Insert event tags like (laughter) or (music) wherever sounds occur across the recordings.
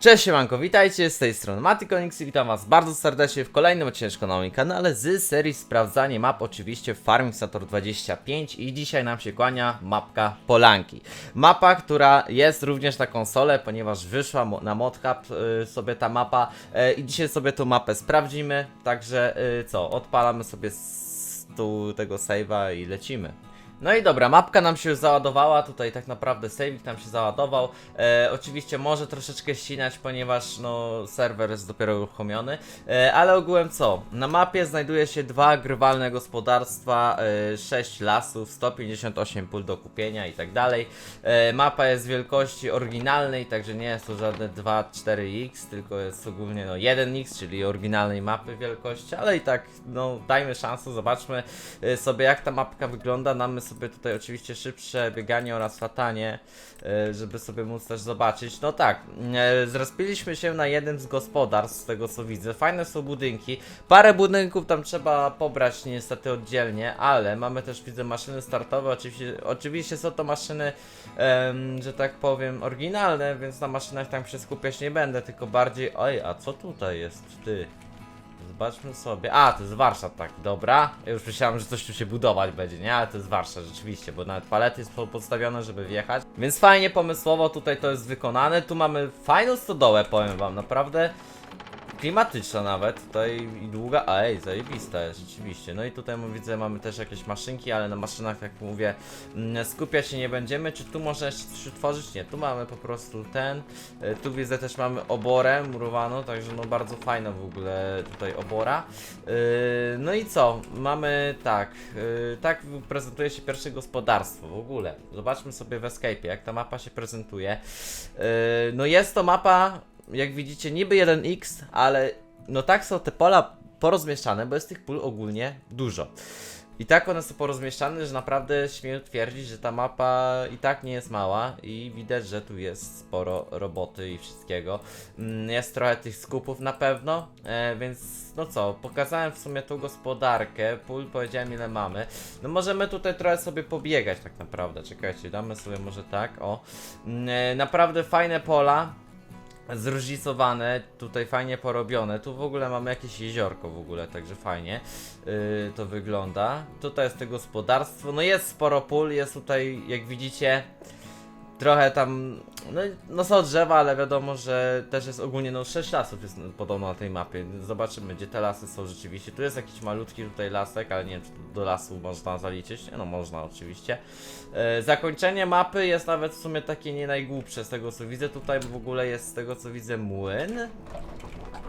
Cześć siemanko, witajcie z tej strony Matykonix i witam was bardzo serdecznie w kolejnym odcinku na moim kanale z serii sprawdzanie map oczywiście Farming Sator 25 i dzisiaj nam się kłania mapka Polanki. Mapa, która jest również na konsolę, ponieważ wyszła na modcap y, sobie ta mapa y, i dzisiaj sobie tą mapę sprawdzimy, także y, co, odpalamy sobie z tu tego save'a i lecimy. No i dobra, mapka nam się już załadowała, tutaj tak naprawdę saving nam się załadował. E, oczywiście może troszeczkę ścinać, ponieważ no serwer jest dopiero uruchomiony, e, ale ogółem co? Na mapie znajduje się dwa grywalne gospodarstwa, e, 6 lasów, 158 pól do kupienia i tak dalej. E, mapa jest wielkości oryginalnej, także nie jest to żadne 2-4x, tylko jest ogólnie no 1x, czyli oryginalnej mapy wielkości, ale i tak no dajmy szansę, zobaczmy e, sobie jak ta mapka wygląda. Mamy sobie tutaj oczywiście szybsze bieganie oraz latanie, e, żeby sobie móc też zobaczyć. No tak, e, zrespiliśmy się na jednym z gospodarstw, z tego co widzę. Fajne są budynki. Parę budynków tam trzeba pobrać niestety oddzielnie, ale mamy też widzę maszyny startowe. Oczywiście, oczywiście są to maszyny, że tak powiem, oryginalne, więc na maszynach tam się skupiać nie będę, tylko bardziej. Oj, a co tutaj jest? Ty. Zobaczmy sobie. A, to jest warsztat taki, dobra. Ja już myślałem, że coś tu się budować będzie, nie? Ale to jest warsztat rzeczywiście, bo nawet palety po- podstawione, żeby wjechać. Więc fajnie pomysłowo tutaj to jest wykonane. Tu mamy fajną stodołę, powiem wam, naprawdę klimatyczna nawet, tutaj i długa, a ej, zajebista jest rzeczywiście. No i tutaj widzę, mamy też jakieś maszynki, ale na maszynach, jak mówię, mm, skupiać się nie będziemy. Czy tu można jeszcze coś tworzyć? Nie, tu mamy po prostu ten. E, Tu widzę też mamy oborę murowaną, także no bardzo fajna w ogóle tutaj obora. Yy, No i co? Mamy tak, yy, tak prezentuje się pierwsze gospodarstwo w ogóle. Zobaczmy sobie w Escape, jak ta mapa się prezentuje. No jest to mapa, jak widzicie, niby 1x, ale no tak są te pola porozmieszczane, bo jest tych pól ogólnie dużo. I tak one są porozmieszczane, że naprawdę śmiem twierdzić, że ta mapa i tak nie jest mała i widać, że tu jest sporo roboty i wszystkiego. Mm, Jest trochę tych skupów na pewno, e, więc no co, pokazałem w sumie tą gospodarkę, pól powiedziałem ile mamy. No możemy tutaj trochę sobie pobiegać tak naprawdę, czekajcie, damy sobie może tak, o. Mm, e, Naprawdę fajne pola, zróżnicowane, tutaj fajnie porobione. Tu w ogóle mamy jakieś jeziorko w ogóle, także fajnie yy, to wygląda. Tutaj jest to gospodarstwo, no jest sporo pól, jest tutaj, jak widzicie, trochę tam, no, no są drzewa, ale wiadomo, że też jest ogólnie, no 6 lasów jest podobno na tej mapie. Zobaczymy, gdzie te lasy są rzeczywiście. Tu jest jakiś malutki tutaj lasek, ale nie wiem, czy do lasu można zaliczyć. Nie, No można oczywiście. E, zakończenie mapy jest nawet w sumie takie nie najgłupsze z tego co widzę. Tutaj w ogóle jest z tego co widzę młyn.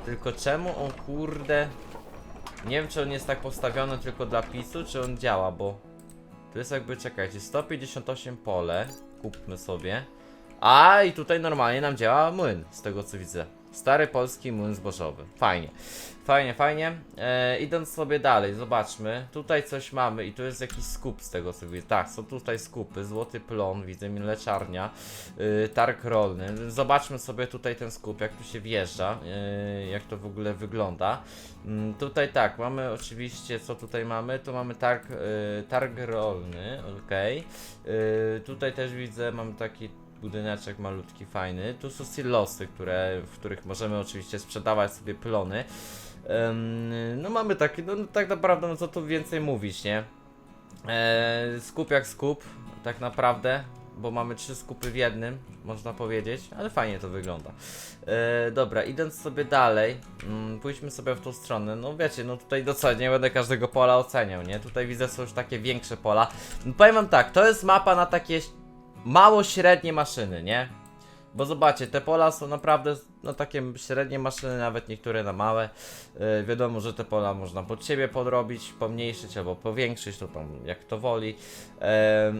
Tylko czemu on kurde... Nie wiem czy on jest tak postawiony tylko dla pisu, czy on działa, bo... Tu jest jakby, czekajcie, 158 pole. Kupmy sobie. A i tutaj normalnie nam działa młyn, z tego co widzę. Stary polski młyn zbożowy. Fajnie. Fajnie, fajnie. E, idąc sobie dalej, zobaczmy. Tutaj coś mamy i tu jest jakiś skup z tego co widzę. Tak, są tutaj skupy. Złoty plon, widzę mleczarnia. Y, targ rolny. Zobaczmy sobie tutaj ten skup, jak tu się wjeżdża. y, jak to w ogóle wygląda. Mm, tutaj tak, mamy oczywiście, co tutaj mamy? Tu mamy targ, y, targ rolny. Y, tutaj też widzę, mam taki budyneczek malutki, fajny. Tu są silosy, które, w których możemy oczywiście sprzedawać sobie plony. Ym, no mamy taki, no tak naprawdę, no co tu więcej mówić, nie? E, skup jak skup, tak naprawdę, bo mamy trzy skupy w jednym, można powiedzieć, ale fajnie to wygląda. E, dobra, idąc sobie dalej, mm, pójdźmy sobie w tą stronę. No wiecie, no tutaj docenię, nie będę każdego pola oceniał, nie? Tutaj widzę są już takie większe pola. No, powiem wam tak, to jest mapa na takie mało średnie maszyny, nie? Bo zobaczcie, te pola są naprawdę no takie średnie maszyny, nawet niektóre na małe. Yy, wiadomo, że te pola można pod siebie podrobić, pomniejszyć albo powiększyć, to tam jak to woli. Yy,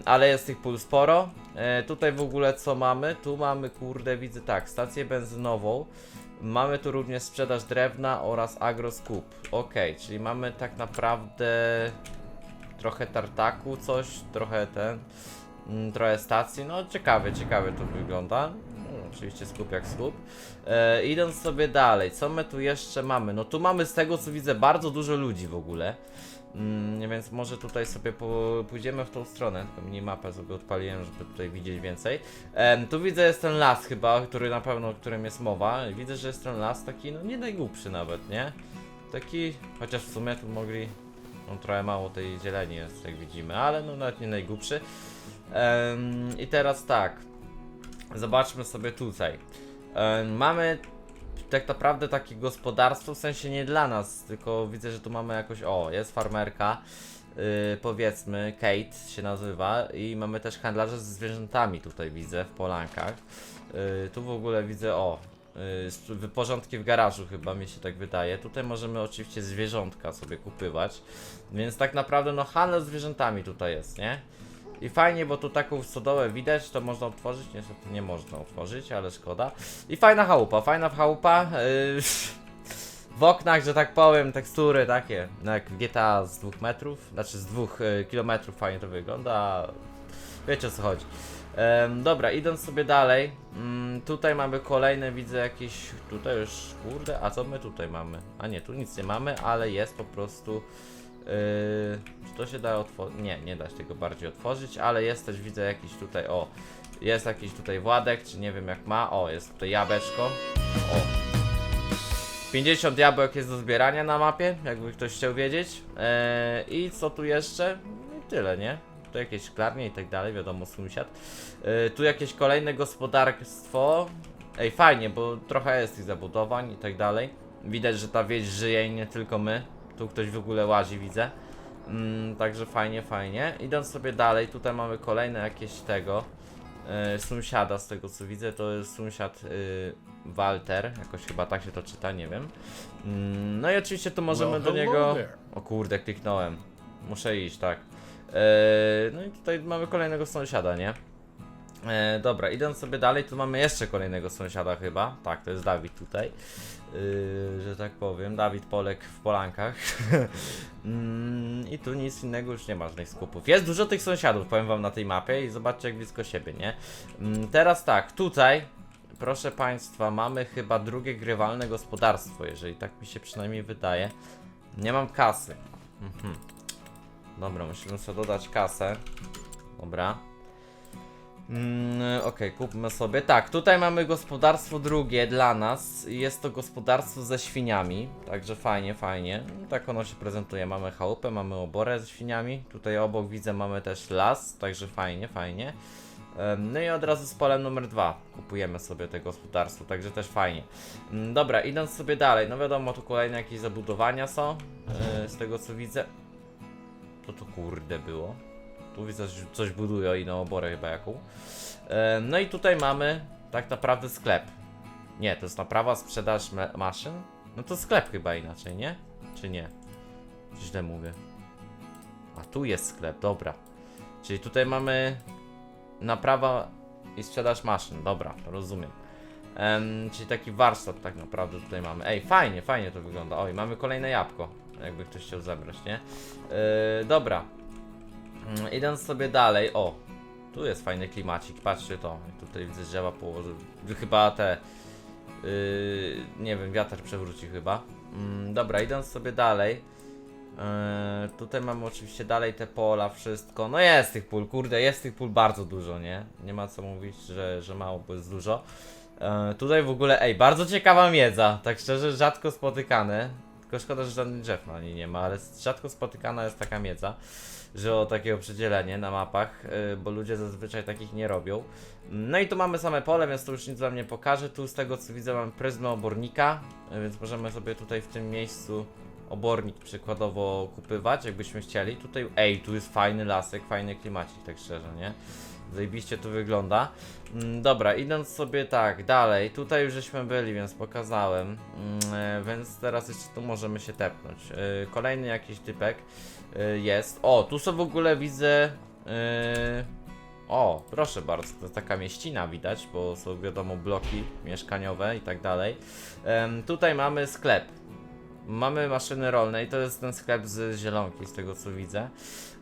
ale jest tych pól sporo. Yy, tutaj w ogóle co mamy? Tu mamy, kurde, widzę tak, stację benzynową. Mamy tu również sprzedaż drewna oraz agroskup. Ok, czyli mamy tak naprawdę trochę tartaku, coś, trochę ten, trochę stacji. No ciekawie, ciekawie to wygląda. No, oczywiście skup jak skup. E, idąc sobie dalej, co my tu jeszcze mamy? No tu mamy z tego co widzę bardzo dużo ludzi w ogóle. Mm, więc może tutaj sobie po, pójdziemy w tą stronę, tylko minimapę sobie odpaliłem, żeby tutaj widzieć więcej. Em, tu widzę jest ten las chyba, który na pewno, o którym jest mowa. Widzę, że jest ten las taki, no nie najgłupszy nawet, nie? Taki, chociaż w sumie tu mogli, no trochę mało tej zieleni jest, jak widzimy, ale no nawet nie najgłupszy. Em, I teraz tak, zobaczmy sobie tutaj. Em, mamy tak naprawdę takie gospodarstwo, w sensie nie dla nas, tylko widzę, że tu mamy jakoś, o, jest farmerka, yy, powiedzmy, Kate się nazywa i mamy też handlarza z zwierzętami tutaj widzę w Polankach. Yy, tu w ogóle widzę, o, yy, wyporządki w garażu chyba mi się tak wydaje. Tutaj możemy oczywiście zwierzątka sobie kupywać, więc tak naprawdę no handel z zwierzętami tutaj jest, nie? I fajnie, bo tu taką stodołę widać, to można otworzyć, niestety nie można otworzyć, ale szkoda. I fajna chałupa, fajna chałupa. Yy, w oknach, że tak powiem, tekstury takie, no jak GTA z dwóch metrów, znaczy z dwóch y, kilometrów fajnie to wygląda. Wiecie o co chodzi. Dobra, idąc sobie dalej, mm, tutaj mamy kolejne, widzę jakieś, tutaj już, kurde, a co my tutaj mamy? A nie, tu nic nie mamy, ale jest po prostu, yy, czy to się da otworzyć? Nie, nie da się tego bardziej otworzyć, ale jest też, widzę jakiś tutaj, o, jest jakiś tutaj Władek, czy nie wiem jak ma, o, jest tutaj jabłeczko, o, 50 jabłek jest do zbierania na mapie, jakby ktoś chciał wiedzieć. Eee, I co tu jeszcze? No tyle, nie? Tu jakieś szklarnie i tak dalej, wiadomo, sąsiad. Eee, tu jakieś kolejne gospodarstwo. Ej, fajnie, bo trochę jest tych zabudowań i tak dalej. Widać, że ta wieś żyje i nie tylko my. Tu ktoś w ogóle łazi, widzę. Mm, także fajnie, fajnie. Idąc sobie dalej, tutaj mamy kolejne jakieś tego e, sąsiada, z tego co widzę, to jest sąsiad y, Walter, jakoś chyba tak się to czyta, nie wiem. Mm, no i oczywiście tu możemy Well, do niego... O kurde, kliknąłem. Muszę iść, tak. E, no i tutaj mamy kolejnego sąsiada, nie? E, dobra, idąc sobie dalej, tu mamy jeszcze kolejnego sąsiada chyba. Tak, to jest Dawid tutaj. Yy, że tak powiem, Dawid Polek w Polankach. (laughs) Mm, I tu nic innego już nie ma żadnych skupów. Jest dużo tych sąsiadów, powiem wam na tej mapie i zobaczcie jak blisko siebie, nie? Mm, teraz tak, tutaj, proszę państwa, mamy chyba drugie grywalne gospodarstwo, jeżeli tak mi się przynajmniej wydaje. Nie mam kasy. Mhm. Dobra, musimy sobie dodać kasę. Dobra. Mm, Okej, kupmy sobie. Tak, tutaj mamy gospodarstwo drugie dla nas. Jest to gospodarstwo ze świniami. Także fajnie, fajnie. Tak ono się prezentuje. Mamy chałupę, mamy oborę ze świniami. Tutaj obok widzę mamy też las, także fajnie, fajnie. No i od razu z polem numer dwa kupujemy sobie te gospodarstwo, także też fajnie. Mm, Dobra, idąc sobie dalej, no wiadomo, tu kolejne jakieś zabudowania są, e, z tego co widzę. Co to kurde było? Tu widzę, że coś budują i na oborę chyba jaką. E, No i tutaj mamy tak naprawdę sklep. Nie, to jest naprawa, sprzedaż ma- maszyn. No to sklep chyba inaczej, nie? Czy nie? Źle mówię. A tu jest sklep, dobra. Czyli tutaj mamy naprawa i sprzedaż maszyn, dobra, rozumiem. Em, czyli taki warsztat tak naprawdę tutaj mamy. Ej, fajnie, fajnie to wygląda. Oj, mamy kolejne jabłko, jakby ktoś chciał zebrać, nie? Yy, dobra. Mm, idąc sobie dalej, o, tu jest fajny klimacik, patrzcie to. Tutaj widzę drzewa położył. Chyba te. Yy, nie wiem, wiatr przewróci chyba. Mm, dobra, idąc sobie dalej. Yy, tutaj mamy oczywiście dalej te pola, wszystko. No jest tych pól, kurde, jest tych pól bardzo dużo, nie? Nie ma co mówić, że, że mało, bo jest dużo. Yy, tutaj w ogóle, ej, bardzo ciekawa miedza, tak szczerze, rzadko spotykane. Tylko szkoda, że żadnych drzew na niej nie ma, ale rzadko spotykana jest taka miedza że o takiego przedzielenie na mapach, y, bo ludzie zazwyczaj takich nie robią. No i tu mamy same pole, więc to już nic wam nie pokażę. Tu z tego co widzę mam pryzmę obornika, y, więc możemy sobie tutaj w tym miejscu obornik przykładowo kupywać, jakbyśmy chcieli. Tutaj, ej, tu jest fajny lasek, fajny klimacik, tak szczerze, nie? Zajebiście to wygląda. Mm, Dobra, idąc sobie tak, dalej, tutaj już żeśmy byli, więc pokazałem, Mm, e, więc teraz jeszcze tu możemy się tepnąć. Y, Kolejny jakiś typek y, jest. O, tu są w ogóle widzę. O, proszę bardzo, to taka mieścina widać, bo są wiadomo bloki mieszkaniowe i tak dalej. Tutaj mamy sklep. Mamy maszyny rolne i to jest ten sklep z zielonki, z tego co widzę.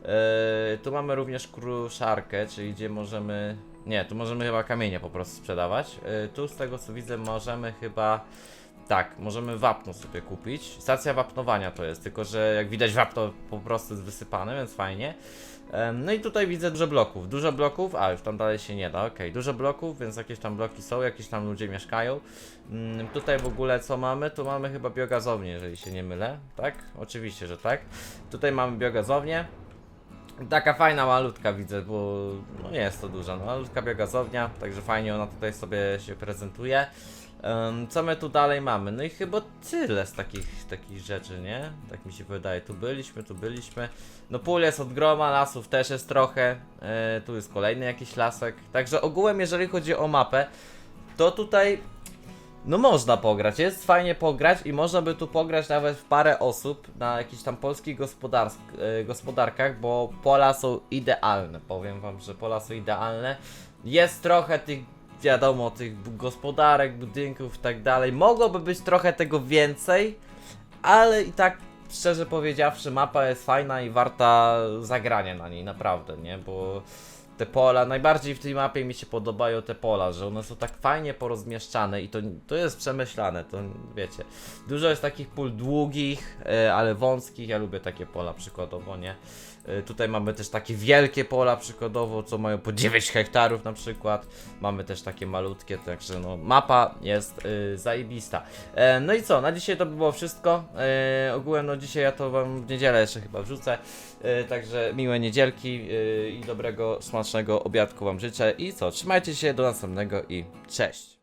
Yy, tu mamy również kruszarkę, czyli gdzie możemy. Nie, tu możemy chyba kamienie po prostu sprzedawać. Yy, tu z tego co widzę możemy chyba Tak, możemy wapno sobie kupić. Stacja wapnowania to jest, tylko że jak widać wapno po prostu jest wysypane, więc fajnie. No i tutaj widzę dużo bloków. Dużo bloków, a już tam dalej się nie da, okej. Dużo bloków, więc jakieś tam bloki są, jakieś tam ludzie mieszkają. Mm, tutaj w ogóle co mamy? Tu mamy chyba biogazownię, jeżeli się nie mylę, tak? Oczywiście, że tak. Tutaj mamy biogazownię. Taka fajna malutka widzę, bo no nie jest to duża, no malutka biogazownia, także fajnie ona tutaj sobie się prezentuje. Em, co my tu dalej mamy? No i chyba tyle z takich, takich rzeczy, nie? Tak mi się wydaje. Tu byliśmy, tu byliśmy. No pól jest od groma, lasów też jest trochę. E, tu jest kolejny jakiś lasek. Także ogółem, jeżeli chodzi o mapę, to tutaj no można pograć, jest fajnie pograć i można by tu pograć nawet w parę osób na jakichś tam polskich gospodarsk- e, gospodarkach, bo pola są idealne, powiem wam, że pola są idealne. Jest trochę tych, wiadomo, tych gospodarek, budynków i tak dalej, mogłoby być trochę tego więcej, ale i tak szczerze powiedziawszy mapa jest fajna i warta zagrania na niej, naprawdę, nie, bo te pola, najbardziej w tej mapie mi się podobają te pola, że one są tak fajnie porozmieszczane i to, to jest przemyślane, to wiecie. Dużo jest takich pól długich, e, ale wąskich, ja lubię takie pola przykładowo, nie? E, Tutaj mamy też takie wielkie pola przykładowo, co mają po 9 hektarów na przykład. Mamy też takie malutkie, także no mapa jest y, zajebista. E, no i co, na dzisiaj to by było wszystko. E, ogółem no dzisiaj ja to wam w niedzielę jeszcze chyba wrzucę. E, także miłe niedzielki e, i dobrego, smacznego obiadku wam życzę. I co, trzymajcie się, do następnego i cześć.